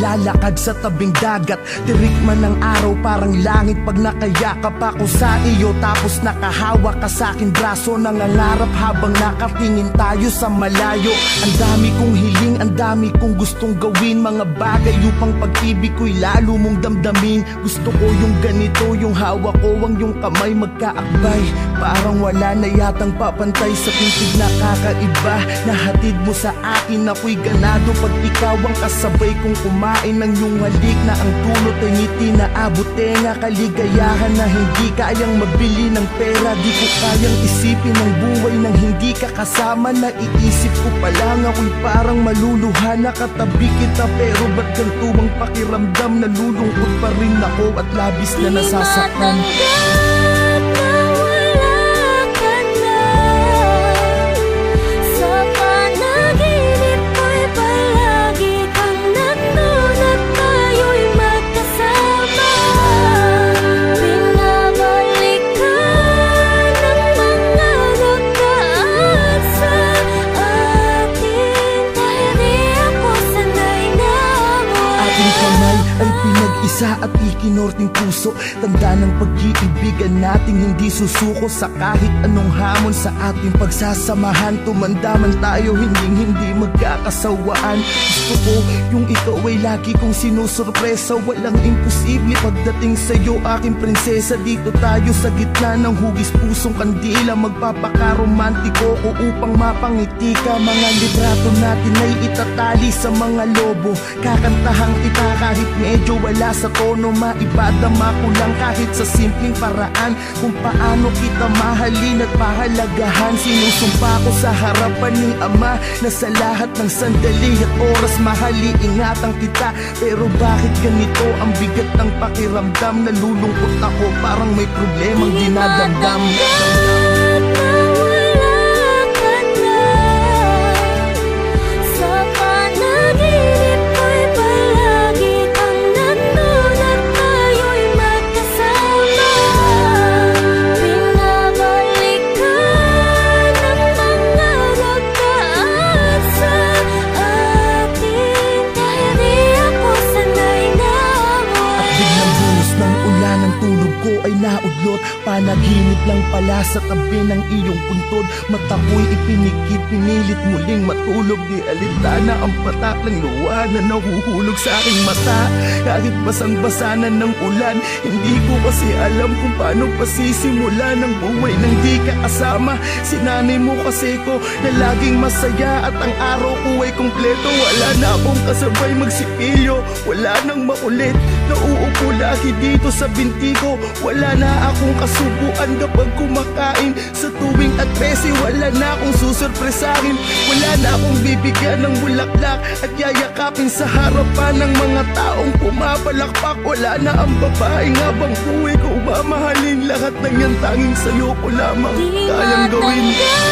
naglalakad sa tabing dagat Tirik man ng araw parang langit. Pag nakayakap ako sa iyo Tapos nakahawak ka sa aking braso Nangangarap habang nakatingin tayo sa malayo. Ang dami kong hiling, ang dami kong gustong gawin Mga bagay upang pag-ibig ko'y lalo mong damdamin. Gusto ko yung ganito, yung hawak ko Ang yung kamay magkaakbay. Parang wala na yatang papantay sa pintig na kakaiba Nahatid mo sa akin ako'y ganado. Pag ikaw ang kasabay kong kumain ng iyong halik Na ang dulot ay ngiti na abot tenga Kaligayahan na hindi kayang mabili ng pera. Di ko kayang isipin ang buhay nang hindi ka kasama. Naiisip ko pa lang ako'y parang maluluha Nakatabi kita pero ba't ganito ang pakiramdam? Nalulungkot pa rin ako at labis na nasasaktan. matanggap pinag-isa at ikinorting puso Tanda ng pag-iibigan nating hindi susuko Sa kahit anong hamon sa ating pagsasamahan. Tumandaman tayo hindi hindi magkakasawaan. Gusto ko yung ikaw ay lagi kong sinusurpresa. Walang imposible pagdating sa'yo aking prinsesa. Dito tayo sa gitna ng hugis pusong kandila. Magpapakaromantiko ko upang mapangiti ka. Mga litrato natin ay itatali sa mga lobo. Kakantahang kita kahit medyo wala sa tono Maipadama ko lang kahit sa simpleng paraan. Kung paano kita mahalin at pahalagahan Sinusumpa ko sa harapan ni Ama Na sa lahat ng sandali at oras mahali ingatan kita. Pero bakit ganito ang bigat ng pakiramdam? Nalulungkot ako parang may problemang dinadamdam. Matanggap ay naudlot. Panaginip lang pala sa tabi ng iyong puntod. Mata ko'y ipinikit, pinilit muling matulog. Di alintana ang patak ng luwa na nahuhulog sa aking mata. Kahit basang-basa na ng ulan Hindi ko kasi alam kung paano pasisimula ng buhay nang di ka kasama. Sinanay mo kasi ko na laging masaya At ang araw ko ay kumpleto. Wala na akong kasabay magsipilyo Wala nang makulit Nauupo lagi dito sa binti ko Wala na akong kasubuan kapag kumakain. Sa tuwing at 13 wala na akong susurpresahin. Wala na akong bibigyan ng bulaklak At yayakapin sa harapan ng mga taong pumapalakpak. Wala na ang babaeng habang buhay ko. Mamahalin Lahat ng yan tanging sa'yo. Ko lamang Di kayang gawin. matanggap